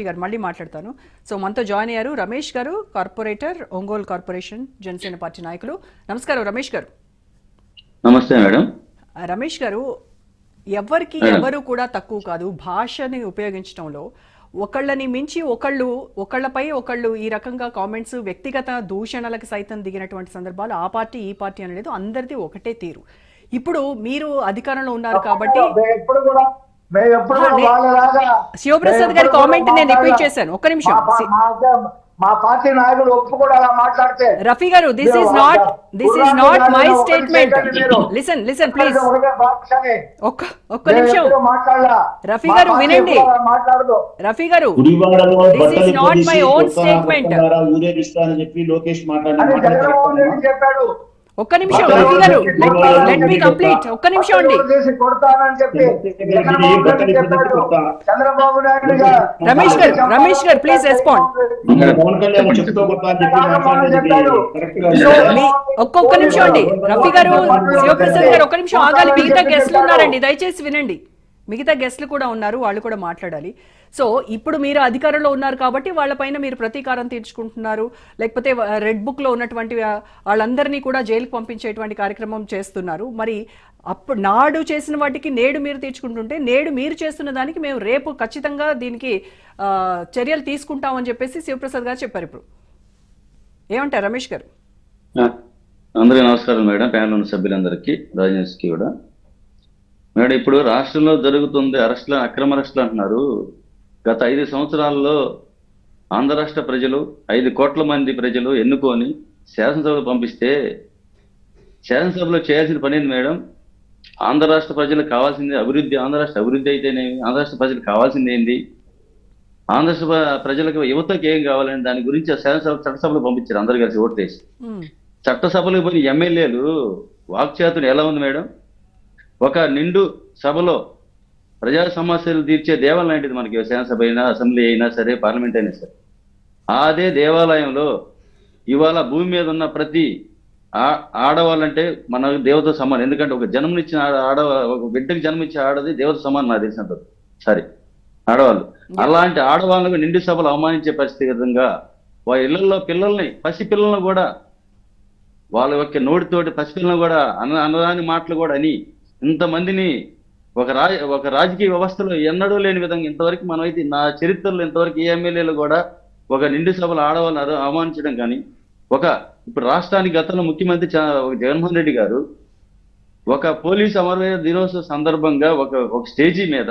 రఫీ గారు మళ్ళీ మాట్లాడతాను. సో మనతో జాయిన్ అయ్యారు Ramesh garu corporator Ongole corporation Janasena party నాయకులు. నమస్కారం రమేష్ గారు. నమస్తే మేడం. రమేష్ గారు ఎవరికి ఎవరు కూడా తక్కువ కాదు. భాషని ఉపయోగించడంలో ఒకళ్ళని మించి ఒకళ్ళు ఒకళ్ళపై ఒకళ్ళు ఈ రకంగా కామెంట్స్ వ్యక్తిగత దూషణలకు సైతం దిగినటువంటి సందర్భాలు ఆ పార్టీ ఈ పార్టీ అనేది అందరిది ఒకటే తీరు. ఇప్పుడు మీరు అధికారంలో ఉన్నారు కాబట్టి శివప్రసాద్ గారి కామెంట్ నేను రిపీట్ చేశాను. ఒక్క నిమిషం. మా- మా- మా పార్టీ నాయకులు ఒప్పు కూడా అలా మాట్లాడితే. Rafi garu this is not this is not my statement listen listen please ఒక్క ఒక్క నిమిషం. రఫీ మా గారు వినండి. రఫీ గారు గుడివాడలో This is బట్టలు not my కొనేసి own కొత్త statement. కొత్తగా ఊరేగిస్తానని చెప్పి లోకేష్ మాట్లాడిన ఒక్క నిమిషం రఫీ గారు. లెట్ మీ కంప్లీట్ ఒక్క నిమిషం అండి. రమేష్ గారు రమేష్ గారు ప్లీజ్ రెస్పాండ్ ఒక్కొక్క నిమిషం అండి. రఫీ గారు శివప్రసాద్ గారు ఒక్క నిమిషం ఆగాలి మిగతా గెస్ట్లు ఉన్నారండి. దయచేసి వినండి. మిగతా గెస్ట్లు కూడా ఉన్నారు వాళ్ళు కూడా మాట్లాడాలి. సో ఇప్పుడు మీరు అధికారంలో ఉన్నారు కాబట్టి వాళ్ళపైన మీరు ప్రతీకారం తీర్చుకుంటున్నారు. లేకపోతే రెడ్ బుక్లో ఉన్నటువంటి వాళ్ళందరినీ కూడా జైలుకు పంపించేటువంటి కార్యక్రమం చేస్తున్నారు. మరి అప్పుడు నాడు చేసిన వాటికి నేడు మీరు తీర్చుకుంటుంటే నేడు మీరు చేస్తున్న దానికి మేము రేపు ఖచ్చితంగా దీనికి చర్యలు తీసుకుంటామని చెప్పేసి శివప్రసాద్ గారు చెప్పారు ఇప్పుడు. ఏమంటారు రమేష్ గారు? అందరికీ నమస్కారం మేడం ప్యానల్ ఉన్న సభ్యులందరికీ రాజనేష్కి కూడా. మేడం ఇప్పుడు రాష్ట్రంలో జరుగుతుంది అరెస్టులు అక్రమ అరెస్టులు అంటున్నారు. గత ఐదు సంవత్సరాల్లో ఆంధ్ర రాష్ట్ర ప్రజలు ఐదు కోట్ల మంది ప్రజలు ఎన్నుకొని శాసనసభలో పంపిస్తే శాసనసభలో చేయాల్సిన పని ఏంది మేడం? ఆంధ్ర రాష్ట్ర ప్రజలకు కావాల్సింది అభివృద్ధి ఆంధ్ర రాష్ట్ర అభివృద్ధి అయితేనేమి? ఆంధ్ర రాష్ట్ర ప్రజలకు కావాల్సింది ఏంది? ఆంధ్ర ప్రజలకు యువతకి ఏం కావాలని దాని గురించి శాసనసభ చట్టసభలో పంపించారు అందరు కలిసి ఓటేసి ఉమ్, చట్టసభలకు పోయిన ఎమ్మెల్యేలు వాక్చాతుని ఎలా ఉంది మేడం? ఒక నిండు సభలో ప్రజా సమస్యలు తీర్చే దేవాలయం లాంటిది మనకి శాసనసభ అయినా అసెంబ్లీ అయినా సరే పార్లమెంట్ అయినా సరే. అదే దేవాలయంలో ఇవాళ భూమి మీద ఉన్న ప్రతి ఆ- ఆడవాళ్ళంటే మన దేవత సమానం. ఎందుకంటే ఒక జన్మనిచ్చిన ఆడ- ఒక బిడ్డకి జన్మించే ఆడది దేవత సమానం నాకు తెలిసినంత సరే ఆడవాళ్ళు. అలాంటి ఆడవాళ్ళకు నిండు సభలు అవమానించే పరిస్థితి విధంగా? వాళ్ళ ఇళ్ళలో పిల్లల్ని పసి పిల్లల్ని కూడా వాళ్ళ యొక్క నోటితోటి పసిపిల్లలను కూడా అన్న అన్నదాని మాటలు కూడా అని ఇంతమందిని ఒక రాజ ఒక రాజకీయ వ్యవస్థలో ఎన్నడూ లేని విధంగా ఇంతవరకు మనమైతే నా చరిత్రలో ఇంతవరకు ఏ ఎమ్మెల్యేలు కూడా ఒక నిండు సభలు ఆడవాళ్ళని అర- అవమానించడం కానీ ఒక ఇప్పుడు రాష్ట్రానికి గతంలో ముఖ్యమంత్రి జగన్మోహన్ రెడ్డి గారు ఒక పోలీస్ అమరవీర దినోత్సవ సందర్భంగా ఒక ఒక స్టేజీ మీద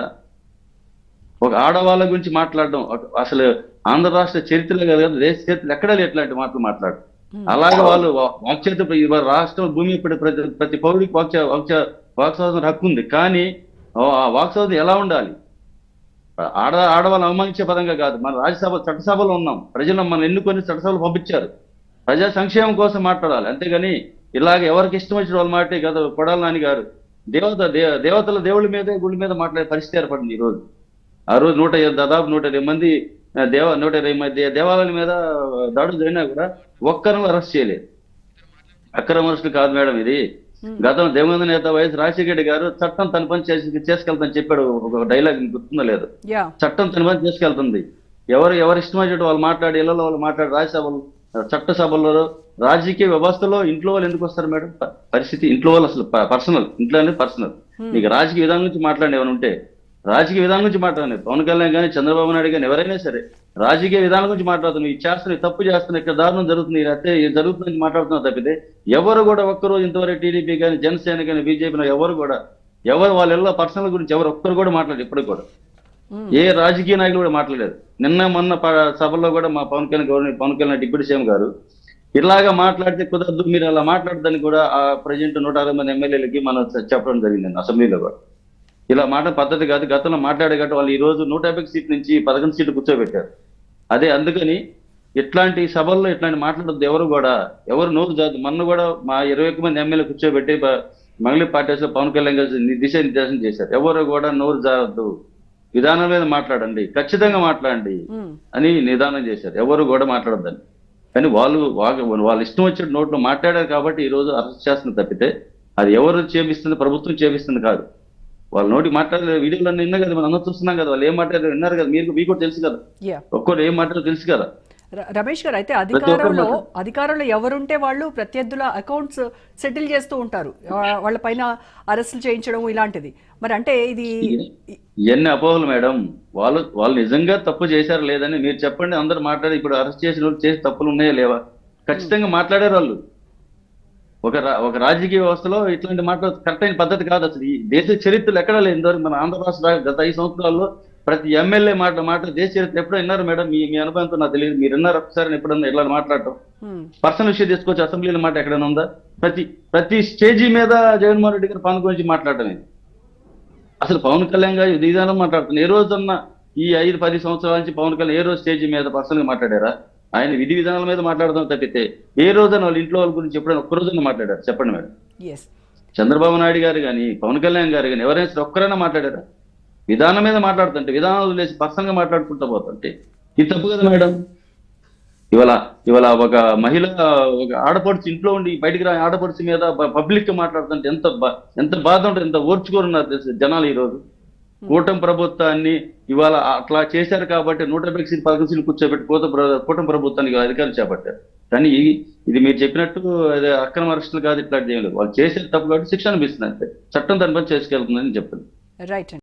ఒక ఆడవాళ్ళ గురించి మాట్లాడడం అసలు ఆంధ్ర రాష్ట్ర చరిత్రలో కాదు దేశ చరిత్రలో ఎక్కడా లేదు ఇట్లాంటి మాటలు మాట్లాడడం. అలాగే వాళ్ళు వాక్చేత రాష్ట్రం భూమి ఇప్పుడు ప్రతి ప్రతి పౌరుడికి వాక్చ వాక్చ వాక్స్వాదం హక్కు ఉంది కానీ ఆ- ఆ ఎలా ఉండాలి? ఆడ ఆడవాళ్ళు అవమానించే పదంగా కాదు. మన రాజ్యసభ చట్టసభలో ఉన్నాం. ప్రజలను మనం ఎన్నుకొని చట్టసభలు పంపించారు. ప్రజా సంక్షేమం కోసం మాట్లాడాలి. అంతేగాని ఇలాగ ఎవరికి ఇష్టం వచ్చిన వాళ్ళు మాటే కదా. కొడాల నాని గారు. దేవత దే- దేవతల దేవుళ్ళ మీదే గుడి మీద మాట్లాడే పరిస్థితి ఏర్పడింది ఈ రోజు. ఆ రోజు నూట ఇరవై- దాదాపు నూట ఇరవై మంది దేవ నూట ఇరవై మంది దేవాలయాల మీద దాడులు జరిగినా కూడా ఒక్కరిని అరెస్ట్ చేయలేదు. అక్రమ అరెస్టులు కాదు మేడం ఇది. గతంలో దేవేంద్ర నేత వైఎస్ రాజశేఖర రెడ్డి గారు చట్టం తన పని చేసి చేసుకెళ్తానని చెప్పాడు. ఒక డైలాగ్ మీకు గుర్తుందో లేదు. చట్టం తన పని చేసుకెళ్తుంది. ఎవరు ఎవరు ఇష్టం వచ్చినట్టు వాళ్ళు మాట్లాడి ఇళ్ళలో వాళ్ళు మాట్లాడి రాజ్యసభలు చట్ట సభల్లో రాజకీయ వ్యవస్థలో ఇంట్లో వాళ్ళు ఎందుకు వస్తారు మేడం? పరిస్థితి ఇంట్లో వాళ్ళు అసలు పర్సనల్. ఇంట్లో అనేది పర్సనల్. నీకు రాజకీయ విధానం గురించి మాట్లాడి ఏమైనా ఉంటే రాజకీయ విధానం గురించి మాట్లాడండి పవన్ కళ్యాణ్ కానీ చంద్రబాబు నాయుడు కానీ ఎవరైనా సరే రాజకీయ విధానం గురించి మాట్లాడుతున్నావు. ఇది చేస్తున్న ఈ తప్పు చేస్తున్న ఇక్కడ దారుణం జరుగుతుంది. అయితే జరుగుతుందని మాట్లాడుతున్నా తప్పితే ఎవరు కూడా ఒక్కరోజు ఇంతవరకు టీడీపీ కానీ జనసేన కానీ బీజేపీ ఎవరు కూడా ఎవరు వాళ్ళ పర్సనల్ గురించి ఎవరు ఒక్కరు కూడా మాట్లాడారు ఇప్పటికి కూడా. ఏ రాజకీయ నాయకులు కూడా మాట్లాడలేదు. నిన్న మొన్న సభలో కూడా మా Pawan Kalyan governor Pawan Kalyan deputy CM garu ఇలాగా మాట్లాడితే కుదరదు. మీరు అలా మాట్లాడదని కూడా ఆ ప్రజెంట్ నూట అరవై మంది ఎమ్మెల్యేలకి మనం చెప్పడం జరిగింది అసెంబ్లీలో కూడా. ఇలా మాట పద్ధతి కాదు. గతంలో మాట్లాడే గట్ట వాళ్ళు ఈ రోజు నూట యాభై సీట్ నుంచి పదకొండు సీట్లు కూర్చోబెట్టారు. అదే అందుకని ఇట్లాంటి సభల్లో ఇట్లాంటి మాట్లాడద్దు ఎవరు కూడా. ఎవరు నోరు జాదు. మొన్న కూడా మా ఇరవై ఒక్క మంది ఎమ్మెల్యే కూర్చోబెట్టి మంగళ పార్టీస్లో పవన్ కళ్యాణ్ గారు ని- దిశానిర్దేశం చేశారు. ఎవరు కూడా నోరు జారద్దు. విధానం మీద మాట్లాడండి. ఖచ్చితంగా మాట్లాడండి అని నిదానం చేశారు. ఎవరు కూడా మాట్లాడద్దని. కానీ వాళ్ళు వాళ్ళ వాళ్ళ ఇష్టం వచ్చిన నోట్లో మాట్లాడారు కాబట్టి ఈ రోజు అరెస్ట్ చేస్తుంది తప్పితే అది ఎవరు చేపిస్తుంది ప్రభుత్వం చేపిస్తుంది కాదు. వాళ్ళ నోటి మాట్లాడే వీడియోలో విన్నా కదా మనం అందరూ చూస్తున్నాం కదా వాళ్ళు ఏం మాట్లాడారు విన్నారు కదా మీరు మీకు కూడా తెలుసు కదా. ఒక్కరు ఏం మాట్లాడారు తెలుసు కదా. రమేష్ గారు అయితే అధికారంలో. అధికారంలో ఎవరుంటే వాళ్ళు ప్రత్యర్థుల అకౌంట్స్ సెటిల్ చేస్తూ ఉంటారు. వాళ్ళ పైన అరెస్టులు చేయించడం ఇలాంటిది. మరి అంటే ఇది ఇవన్నీ అపోహలు మేడం. వాళ్ళు వాళ్ళు నిజంగా తప్పు చేశారు లేదని మీరు చెప్పండి అందరు మాట్లాడి ఇప్పుడు అరెస్ట్ చేసిన వాళ్ళు చేసి తప్పులు ఉన్నాయా లేవా? ఖచ్చితంగా మాట్లాడారు వాళ్ళు. ఒక ఒక రాజకీయ వ్యవస్థలో ఇట్లాంటి మాట కరెక్ట్ అయిన పద్ధతి కాదు అసలు. ఈ దేశ చరిత్రలు ఎక్కడా లేదు ఇంతవరకు. మన ఆంధ్ర రాష్ట్ర గత ఐదు సంవత్సరాల్లో ప్రతి ఎమ్మెల్యే మాట మాట దేశ చరిత్ర ఎప్పుడో విన్నారు మేడం? మీ మీ అనుభవంతో నాకు తెలియదు. మీరు విన్నారు ఒకసారి ఎప్పుడన్నా ఇట్లా మాట్లాడటం? పర్సనల్ విషయం తీసుకొచ్చి అసెంబ్లీలో మాట ఎక్కడైనా ఉందా? ప్రతి ప్రతి స్టేజీ మీద జగన్మోహన్ రెడ్డి గారు పవన్ గురించి మాట్లాడటమే. అసలు పవన్ కళ్యాణ్ గారు ఇది విధానం మాట్లాడుతున్నారు. ఏ రోజన్నా ఈ ఐదు పది సంవత్సరాల నుంచి పవన్ కళ్యాణ్ ఏ రోజు స్టేజ్ మీద పర్సనల్గా మాట్లాడారా? ఆయన విధి విధానాల మీద మాట్లాడదాం తప్పితే ఏ రోజైనా వాళ్ళ ఇంట్లో వాళ్ళ గురించి ఎప్పుడైనా ఒక్క రోజున మాట్లాడారు? చెప్పండి మేడం. చంద్రబాబు నాయుడు గారు కానీ పవన్ కళ్యాణ్ గారు కానీ ఎవరైనా సరే ఒక్కరైనా మాట్లాడారా? విధానం మీద మాట్లాడుతుంటే విధానాలు వదిలేసి పర్సనల్గా మాట్లాడుకుంటూ పోతుంటే ఇది తప్పు కదా మేడం? ఇవాళ ఇవాళ ఒక మహిళ ఒక ఆడపడుచు ఇంట్లో ఉండి బయటికి రా ఆడపడుచు మీద పబ్లిక్ మాట్లాడుతుంటే ఎంత బా- ఎంత బాధ ఉంటుంది ఎంత ఓర్చుకోరున్నారు జనాలు ఈ రోజు కూటమి ప్రభుత్వాన్ని ఇవాళ అట్లా చేశారు కాబట్టి నూట డెబ్బై సీట్లు పదకొండు సీట్లు కూర్చోబెట్టి కూట ప్ర- కూటమి ప్రభుత్వానికి అధికారులు చేపట్టారు. కానీ ఇది మీరు చెప్పినట్టు అదే అక్రమ అరెస్టులు కాదు ఇట్లాంటిది ఏం లేదు. వాళ్ళు చేసే తప్పు కాబట్టి శిక్ష అనిపిస్తుంది అంతే. చట్టం దాని పని చేసుకెళ్తుందని చెప్పండి. రైట్